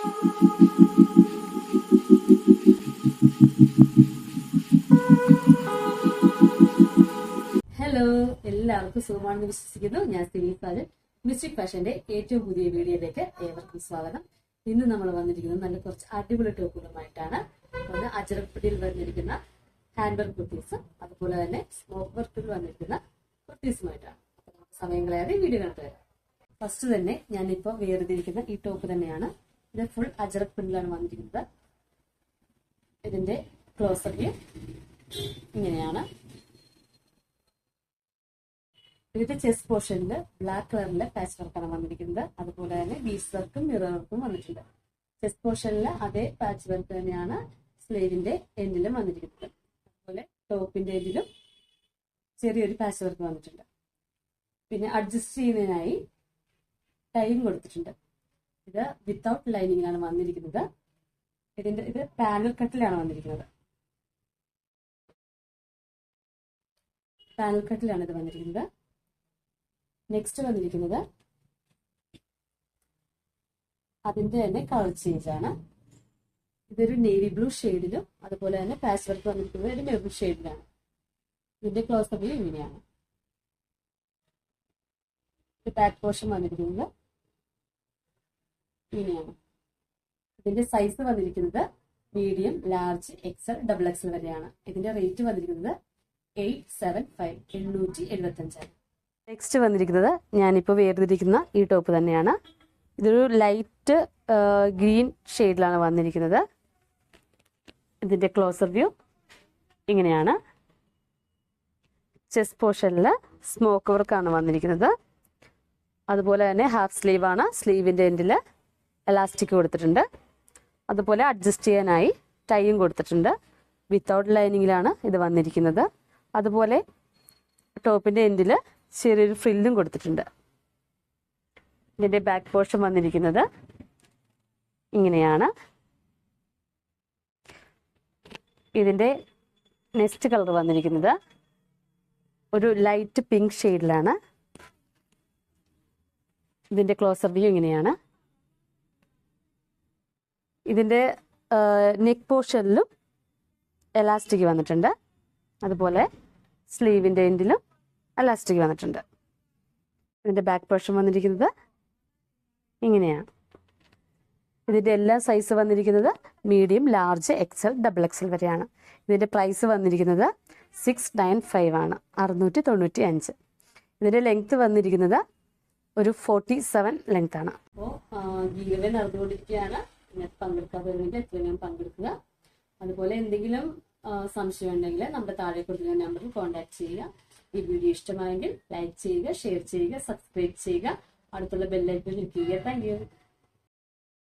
Hello എല്ലാവർക്കും സുഖമാണെന്ന് വിശ്വസിക്കുന്നു. ഞാൻ സിവിൽ ഫാജൻ മിസ്റ്റിക് ഫാഷന്റെ ഏറ്റവും പുതിയ വീഡിയോയിലേക്ക് ഏവർക്കും സ്വാഗതം. ഇന്ന് നമ്മൾ വന്നിരിക്കുന്നത് നല്ല കുറച്ച് അടിപൊളി ടോപ്പുകളുമായിട്ടാണ്. ഒന്ന് അജറപ്പടിയിൽ വന്നിരിക്കുന്ന ഹാൻഡ് വർക്ക് കുർത്തീസ് അതുപോലെ തന്നെ സ്മോക്ക് വർക്കിൽ വന്നിരിക്കുന്ന കുർത്തീസുമായിട്ടാണ്. സമയം വീഡിയോ കണ്ടു വരാം. ഫസ്റ്റ് തന്നെ ഞാനിപ്പോൾ വേർതിരിക്കുന്ന ഈ ടോപ്പ് തന്നെയാണ്. ഇത് ഫുൾ അജറക് പ്രിന്റിലാണ് വന്നിരിക്കുന്നത്. ഇതിന്റെ ക്ലോസർ വ്യൂ ഇങ്ങനെയാണ്. ഇതിന്റെ ചെസ്റ്റ് പോർഷനിൽ ബ്ലാക്ക് കളറിലെ പാച്ച് വർക്കാണ് വന്നിരിക്കുന്നത്. അതുപോലെ തന്നെ ബീസ് വർക്കും മിറർ വർക്കും വന്നിട്ടുണ്ട്. ചെസ്റ്റ് പോർഷനിൽ അതേ പാച്ച് വർക്ക് തന്നെയാണ് സ്ലീവിന്റെ എൻഡിലും വന്നിരിക്കുന്നത്. അതുപോലെ ടോപ്പിന്റെ എൻഡിലും ചെറിയൊരു പാച്ച് വർക്ക് വന്നിട്ടുണ്ട്. പിന്നെ അഡ്ജസ്റ്റ് ചെയ്യുന്നതിനായി ടൈം കൊടുത്തിട്ടുണ്ട്. ഇത് വിത്തൗട്ട് ലൈനിങ്ങിലാണ് വന്നിരിക്കുന്നത്. ഇതിന്റെ ഇത് പാനൽ കട്ടിലാണ് വന്നിരിക്കുന്നത്. പാനൽ കട്ടിലാണ് ഇത് വന്നിരിക്കുന്നത്. നെക്സ്റ്റ് വന്നിരിക്കുന്നത് അതിന്റെ തന്നെ കളർ ചേഞ്ച് ആണ്. ഇതൊരു നേവി ബ്ലൂ ഷെയ്ഡിലും അതുപോലെ തന്നെ പാച്ച് വർക്ക് വന്നിരിക്കുന്നത് ഒരു മെറൂൺ ഷെയ്ഡിലാണ് ഇതിന്റെ ക്ലോസ് അപ്പിൽ ഇങ്ങനെയാണ്. ബാക്ക് പോർഷൻ വന്നിരിക്കുന്നത്. ഇങ്ങനെയാണ് ഇതിന്റെ സൈസ് വന്നിരിക്കുന്നത് medium large XL double XL വരെയാണ്. ഇതിന്റെ റേറ്റ് വന്നിരിക്കുന്നത് എയ്റ്റ് സെവൻ ഫൈവ് എണ്ണൂറ്റി എഴുപത്തി അഞ്ചാണ് നെക്സ്റ്റ് വന്നിരിക്കുന്നത് ഞാനിപ്പോൾ വേർതിരിക്കുന്ന ഈ ടോപ്പ് തന്നെയാണ്. ഇതൊരു ലൈറ്റ് ഗ്രീൻ ഷെയ്ഡിലാണ് വന്നിരിക്കുന്നത്. ഇതിന്റെ ക്ലോസർ വ്യൂ ഇങ്ങനെയാണ്. ചെസ്റ്റ് പോർഷനിൽ സ്മോക്ക് വർക്കാണ് വന്നിരിക്കുന്നത്. അതുപോലെ തന്നെ ഹാഫ് സ്ലീവാണ് സ്ലീവിന്റെ എൻഡിൽ എലാസ്റ്റിക് കൊടുത്തിട്ടുണ്ട്. അതുപോലെ അഡ്ജസ്റ്റ് ചെയ്യാനായി ടൈയും കൊടുത്തിട്ടുണ്ട്. വിത്തൗട്ട് ലൈനിങ്ങിലാണ് ഇത് വന്നിരിക്കുന്നത്. അതുപോലെ ടോപ്പിന്റെ എൻഡിൽ ചെറിയൊരു ഫ്രില്ലും കൊടുത്തിട്ടുണ്ട്. ഇതിന്റെ ബാക്ക് പോർഷൻ വന്നിരിക്കുന്നത് ഇങ്ങനെയാണ്. ഇതിന്റെ നെക്സ്റ്റ് കളർ വന്നിരിക്കുന്നത് ഒരു ലൈറ്റ് പിങ്ക് ഷെയ്ഡിലാണ് ഇതിന്റെ ക്ലോസർ വ്യൂ ഇങ്ങനെയാണ്. ഇതിന്റെ നെക്ക് പോർഷനിലും എലാസ്റ്റിക് വന്നിട്ടുണ്ട്. അതുപോലെ സ്ലീവിന്റെ എൻഡിലും എലാസ്റ്റിക് വന്നിട്ടുണ്ട്. ഇതിന്റെ ബാക്ക് പോർഷൻ വന്നിരിക്കുന്നത് ഇങ്ങനെയാണ്. ഇതിന്റെ എല്ലാ സൈസ് വന്നിരിക്കുന്നത് medium large XL double XL വരെയാണ്. ഇതിന്റെ പ്രൈസ് വന്നിരിക്കുന്നത് സിക്സ് നയൻ ഫൈവ് ആണ്. അറുന്നൂറ്റി തൊണ്ണൂറ്റി അഞ്ച് ഇതിന്റെ ലെങ്ത്ത് വന്നിരിക്കുന്നത് ഒരു ഫോർട്ടി സെവൻ ലെങ്ത് ആണ്. അപ്പോൾ ഗീവേ നടന്നുകൊണ്ടിരിക്കുകയാണ്. ഇതിനകത്ത് എത്ര എത്രയും പങ്കെടുക്കുക. അതുപോലെ എന്തെങ്കിലും സംശയം ഉണ്ടെങ്കിൽ നമ്മുടെ താഴെ കൊടുക്കുന്ന നമ്പറിൽ കോൺടാക്ട് ചെയ്യുക. ഈ വീഡിയോ ഇഷ്ടമായെങ്കിൽ ലൈക്ക് ചെയ്യുക ഷെയർ ചെയ്യുക സബ്സ്ക്രൈബ് ചെയ്യുക. അടുത്തുള്ള ബെല്ലൈക്കൺ ക്ലിക്ക് ചെയ്യുക. താങ്ക്